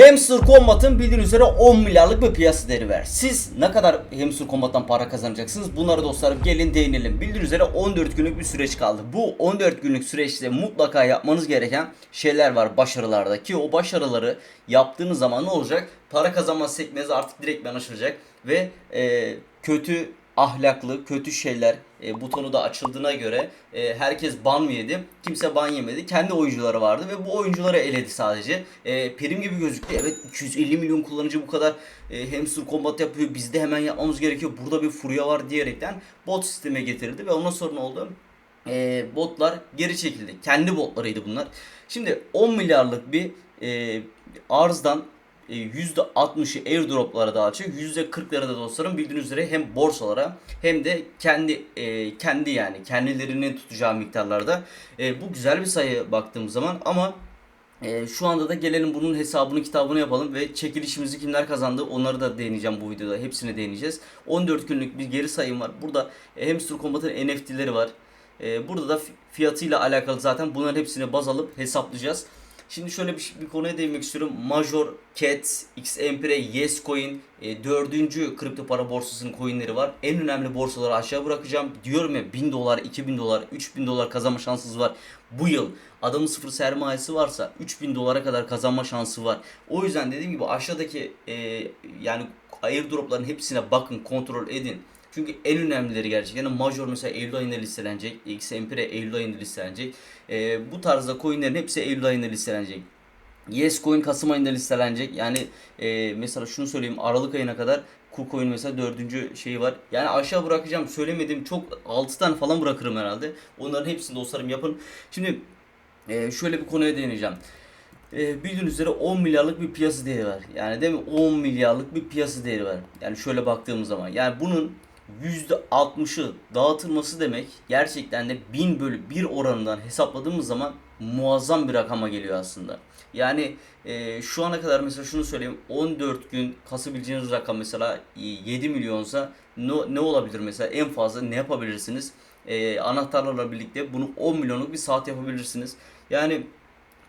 Hamster Combat'ın bildiğiniz üzere 10 milyarlık bir piyasa değeri var. Siz ne kadar Hamster Combat'tan para kazanacaksınız? Bunları dostlarım gelin değinelim. Bildiğiniz üzere 14 günlük bir süreç kaldı. Bu 14 günlük süreçte mutlaka yapmanız gereken şeyler var başarılarda ki o başarıları yaptığınız zaman ne olacak? Para kazanma sekmeniz artık direktmen aşılacak ve e, kötü ahlaklı, kötü şeyler e, butonu da açıldığına göre e, herkes ban mı yedi? Kimse ban yemedi. Kendi oyuncuları vardı ve bu oyuncuları eledi sadece. E, prim gibi gözüktü. Evet 250 milyon kullanıcı bu kadar e, hamster combat yapıyor. Biz de hemen yapmamız gerekiyor. Burada bir furya var diyerekten bot sisteme getirdi ve ondan sonra ne oldu? E, botlar geri çekildi. Kendi botlarıydı bunlar. Şimdi 10 milyarlık bir e, arzdan %60'ı airdroplara dağıtacak. %40'ları da dostlarım bildiğiniz üzere hem borsalara hem de kendi e, kendi yani kendilerinin tutacağı miktarlarda. E, bu güzel bir sayı baktığımız zaman ama e, şu anda da gelelim bunun hesabını kitabını yapalım ve çekilişimizi kimler kazandı onları da değineceğim bu videoda. Hepsine değineceğiz. 14 günlük bir geri sayım var. Burada e, Hamster Combat'ın NFT'leri var. E, burada da fi- fiyatıyla alakalı zaten bunların hepsini baz alıp hesaplayacağız. Şimdi şöyle bir, bir konuya değinmek istiyorum. Major, Cat, Xempire, Yescoin, e, dördüncü kripto para borsasının coinleri var. En önemli borsaları aşağı bırakacağım. Diyorum ya 1000 dolar, 2000 dolar, 3000 dolar kazanma şansınız var. Bu yıl adamın sıfır sermayesi varsa 3000 dolara kadar kazanma şansı var. O yüzden dediğim gibi aşağıdaki e, yani airdropların hepsine bakın, kontrol edin. Çünkü en önemlileri gerçekten Major mesela Eylül ayında listelenecek. Xempire Eylül ayında listelenecek. Ee, bu tarzda coinlerin hepsi Eylül ayında listelenecek. Yes Coin Kasım ayında listelenecek. Yani e, mesela şunu söyleyeyim Aralık ayına kadar KuCoin mesela dördüncü şeyi var. Yani aşağı bırakacağım söylemedim çok 6 tane falan bırakırım herhalde. Onların hepsini dostlarım yapın. Şimdi e, şöyle bir konuya değineceğim. E, bildiğiniz üzere 10 milyarlık bir piyasa değeri var. Yani değil mi? 10 milyarlık bir piyasa değeri var. Yani şöyle baktığımız zaman. Yani bunun %60'ı dağıtılması demek gerçekten de 1000 bölü 1 oranından hesapladığımız zaman muazzam bir rakama geliyor aslında. Yani e, şu ana kadar mesela şunu söyleyeyim 14 gün kasabileceğiniz rakam mesela e, 7 milyonsa ne, ne olabilir mesela en fazla ne yapabilirsiniz? E, anahtarlarla birlikte bunu 10 milyonluk bir saat yapabilirsiniz. Yani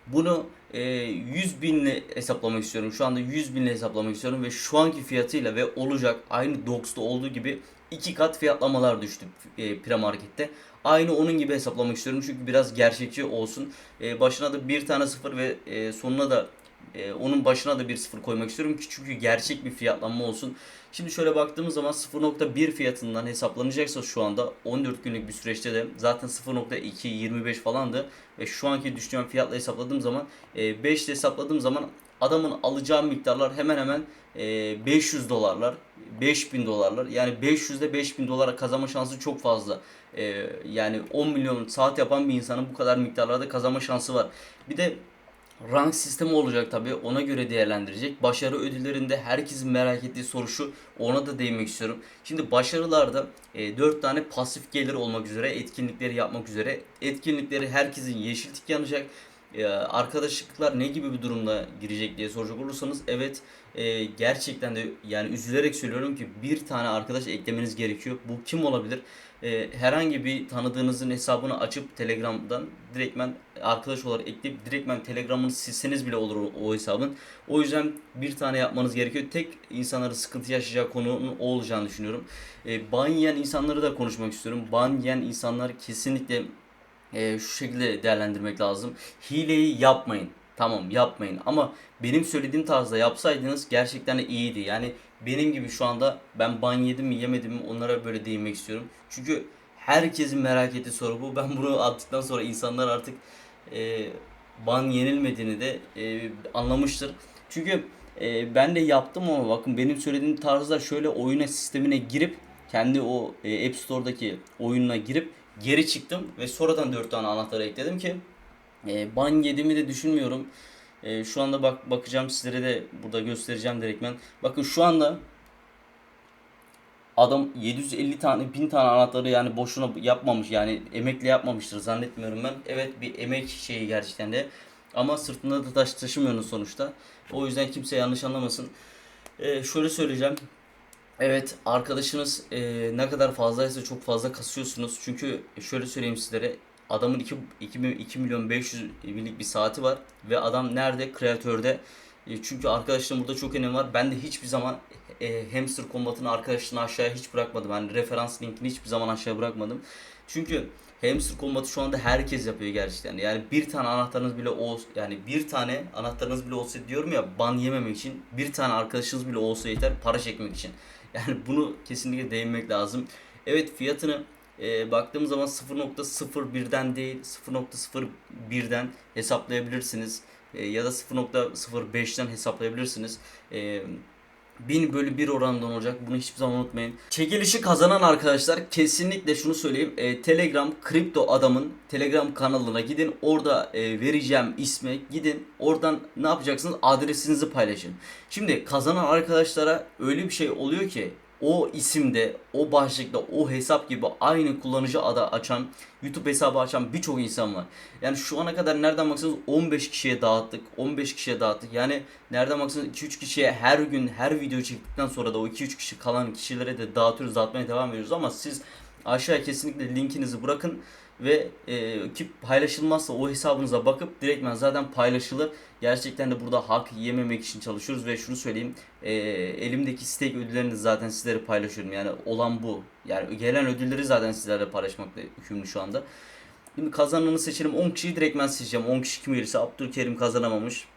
bunu e, 100 binle hesaplamak istiyorum. Şu anda 100 binle hesaplamak istiyorum ve şu anki fiyatıyla ve olacak aynı Dox'ta olduğu gibi iki kat fiyatlamalar düştü e, premarkette. Aynı onun gibi hesaplamak istiyorum çünkü biraz gerçekçi olsun. E, başına da bir tane sıfır ve e, sonuna da e, onun başına da bir sıfır koymak istiyorum ki çünkü gerçek bir fiyatlanma olsun. Şimdi şöyle baktığımız zaman 0.1 fiyatından hesaplanacaksa şu anda 14 günlük bir süreçte de zaten 0.2 25 falandı ve şu anki düştüğüm fiyatla hesapladığım zaman e, 5 ile hesapladığım zaman adamın alacağı miktarlar hemen hemen e, 500 dolarlar 5000 dolarlar yani 500 ile 5000 dolara kazanma şansı çok fazla. E, yani 10 milyon saat yapan bir insanın bu kadar miktarlarda kazanma şansı var. Bir de rank sistemi olacak tabi ona göre değerlendirecek. Başarı ödüllerinde herkesin merak ettiği soru şu ona da değinmek istiyorum. Şimdi başarılarda e, 4 tane pasif gelir olmak üzere etkinlikleri yapmak üzere etkinlikleri herkesin yeşil tik yanacak. Arkadaşlıklar ne gibi bir durumda girecek diye soracak olursanız evet e, gerçekten de yani üzülerek söylüyorum ki bir tane arkadaş eklemeniz gerekiyor. Bu kim olabilir? E, herhangi bir tanıdığınızın hesabını açıp Telegram'dan direktmen arkadaş olarak ekleyip direktmen Telegram'ını silseniz bile olur o, o hesabın. O yüzden bir tane yapmanız gerekiyor. Tek insanların sıkıntı yaşayacağı konunun o olacağını düşünüyorum. E, ban yiyen insanları da konuşmak istiyorum. Ban yiyen insanlar kesinlikle e, şu şekilde değerlendirmek lazım. Hileyi yapmayın. Tamam yapmayın ama benim söylediğim tarzda yapsaydınız gerçekten iyiydi. Yani benim gibi şu anda ben ban yedim mi yemedim mi onlara böyle değinmek istiyorum. Çünkü herkesin merak ettiği soru bu. Ben bunu attıktan sonra insanlar artık e, ban yenilmediğini de e, anlamıştır. Çünkü e, ben de yaptım ama bakın benim söylediğim tarzda şöyle oyuna sistemine girip kendi o e, App Store'daki oyununa girip geri çıktım ve sonradan 4 tane anahtarı ekledim ki e, ban yediğimi de düşünmüyorum. E, şu anda bak bakacağım sizlere de burada göstereceğim direktmen. Bakın şu anda adam 750 tane 1000 tane anahtarı yani boşuna yapmamış yani emekle yapmamıştır zannetmiyorum ben. Evet bir emek şeyi gerçekten de ama sırtında da taş taşımıyorsunuz sonuçta. O yüzden kimse yanlış anlamasın. E, şöyle söyleyeceğim. Evet arkadaşınız e, ne kadar fazlaysa çok fazla kasıyorsunuz. Çünkü şöyle söyleyeyim sizlere adamın 2, 2, 2 milyon 500 binlik bir saati var ve adam nerede kreatörde E, Çünkü arkadaşlarım burada çok önem var. Ben de hiçbir zaman e, hamster kombatını arkadaşlarına aşağıya hiç bırakmadım. Yani referans linkini hiçbir zaman aşağı bırakmadım. Çünkü hamster kombatı şu anda herkes yapıyor gerçekten. Yani bir tane anahtarınız bile olsa yani bir tane anahtarınız bile olsa diyorum ya ban yememek için bir tane arkadaşınız bile olsa yeter para çekmek için. Yani bunu kesinlikle değinmek lazım. Evet fiyatını e, baktığımız zaman 0.01'den değil 0.01'den hesaplayabilirsiniz. E, ya da 0.05'ten hesaplayabilirsiniz. E, 1000 bölü 1 oranından olacak. Bunu hiçbir zaman unutmayın. Çekilişi kazanan arkadaşlar kesinlikle şunu söyleyeyim. E, Telegram kripto adamın Telegram kanalına gidin. Orada e, vereceğim isme gidin. Oradan ne yapacaksınız? Adresinizi paylaşın. Şimdi kazanan arkadaşlara öyle bir şey oluyor ki o isimde, o başlıkta, o hesap gibi aynı kullanıcı adı açan, YouTube hesabı açan birçok insan var. Yani şu ana kadar nereden baksanız 15 kişiye dağıttık, 15 kişiye dağıttık. Yani nereden baksanız 2-3 kişiye her gün her video çektikten sonra da o 2-3 kişi kalan kişilere de dağıtıyoruz, dağıtmaya devam ediyoruz. Ama siz aşağıya kesinlikle linkinizi bırakın ve e, ki paylaşılmazsa o hesabınıza bakıp direktmen zaten paylaşılır. Gerçekten de burada hak yememek için çalışıyoruz ve şunu söyleyeyim e, elimdeki stake ödüllerini zaten sizlere paylaşıyorum yani olan bu. Yani gelen ödülleri zaten sizlerle paylaşmakla yükümlü şu anda. Şimdi kazananı seçelim 10 kişiyi direktmen seçeceğim 10 kişi kim gelirse Abdülkerim kazanamamış.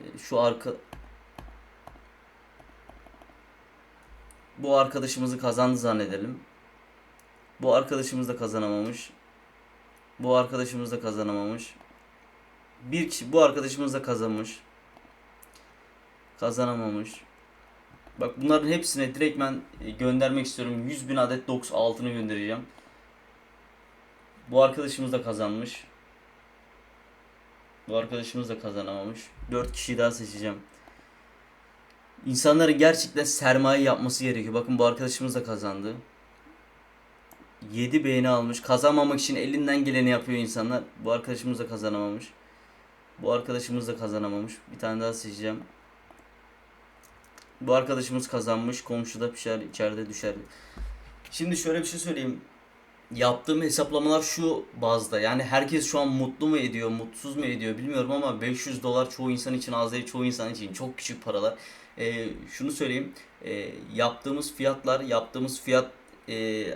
E, Şu arka bu arkadaşımızı kazandı zannedelim. Bu arkadaşımız da kazanamamış. Bu arkadaşımız da kazanamamış. Bir kişi bu arkadaşımız da kazanmış. Kazanamamış. Bak bunların hepsine direktmen e, göndermek istiyorum. 100 bin adet Dox altını göndereceğim. Bu arkadaşımız da kazanmış. Bu arkadaşımız da kazanamamış. 4 kişiyi daha seçeceğim. İnsanların gerçekten sermaye yapması gerekiyor. Bakın bu arkadaşımız da kazandı. 7 beğeni almış. Kazanmamak için elinden geleni yapıyor insanlar. Bu arkadaşımız da kazanamamış. Bu arkadaşımız da kazanamamış. Bir tane daha seçeceğim. Bu arkadaşımız kazanmış. Komşuda pişer, içeride düşer. Şimdi şöyle bir şey söyleyeyim. Yaptığım hesaplamalar şu bazda. Yani herkes şu an mutlu mu ediyor, mutsuz mu ediyor bilmiyorum ama 500 dolar çoğu insan için az değil, çoğu insan için çok küçük paralar. Ee, şunu söyleyeyim. Ee, yaptığımız fiyatlar, yaptığımız fiyat e,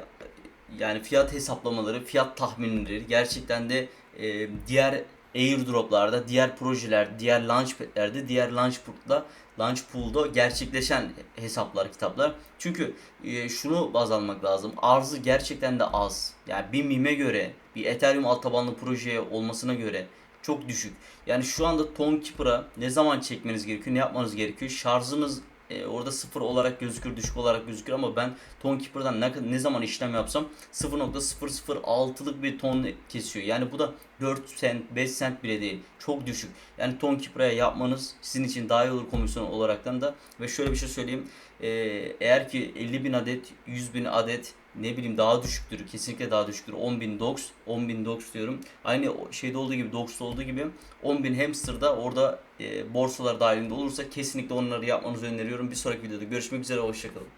yani fiyat hesaplamaları, fiyat tahminleri gerçekten de e, diğer airdroplarda, diğer projeler, diğer launchpad'lerde, diğer launchpool'da, launchpool'da gerçekleşen hesaplar, kitaplar. Çünkü e, şunu baz almak lazım. Arzı gerçekten de az. Yani bir mime göre, bir Ethereum alt tabanlı projeye olmasına göre çok düşük. Yani şu anda Tonkeeper'a ne zaman çekmeniz gerekiyor, ne yapmanız gerekiyor? Şarjınız e, orada sıfır olarak gözükür, düşük olarak gözükür ama ben Tonkeeper'dan ne, ne zaman işlem yapsam 0.006'lık bir ton kesiyor. Yani bu da 4 cent, 5 cent bile değil. Çok düşük. Yani Tonkeeper'a yapmanız sizin için daha iyi olur komisyon olaraktan da. Ve şöyle bir şey söyleyeyim. E, eğer ki 50 bin adet, 100 bin adet ne bileyim daha düşüktür. Kesinlikle daha düşüktür. 10.000 dox, 10.000 dox diyorum. Aynı şeyde olduğu gibi, dox'ta olduğu gibi 10.000 hamster'da orada e, borsalar dahilinde olursa kesinlikle onları yapmanızı öneriyorum. Bir sonraki videoda görüşmek üzere. Hoşçakalın.